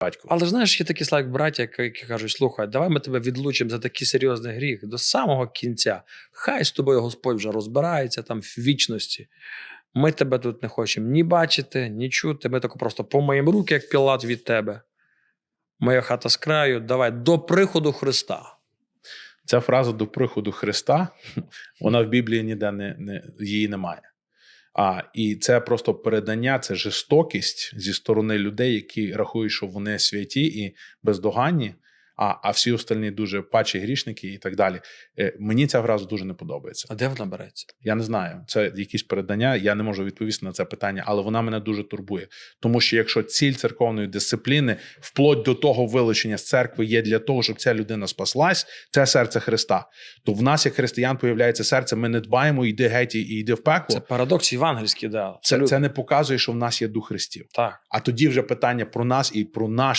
батько. Але знаєш, є такі слайк браття, які- кажуть: слухай, давай ми тебе відлучимо за такий серйозний гріх до самого кінця. Хай з тобою Господь вже розбирається там в вічності. Ми тебе тут не хочемо ні бачити, ні чути. Ми тако просто помиємо руки, як пілат від тебе. Моя хата з краю, давай до приходу Христа. Ця фраза до приходу Христа, вона в Біблії ніде не, не її немає. А, і це просто передання, це жорстокість зі сторони людей, які рахують, що вони святі і бездоганні, а, а всі остальні дуже пачі грішники і так далі. Е, мені ця фраза дуже не подобається. А де вона береться? Я не знаю, це якісь передання. Я не можу відповісти на це питання, але вона мене дуже турбує. Тому що якщо ціль церковної дисципліни, вплоть до того вилучення з церкви, є для того, щоб ця людина спаслась, це серце Христа. То в нас, як християн, появляється серце. Ми не дбаємо, йди геть і йди в пекло. Це парадокс євангельський, да. Це, це не показує, що в нас є дух Христів. Так. А тоді вже питання про нас і про наш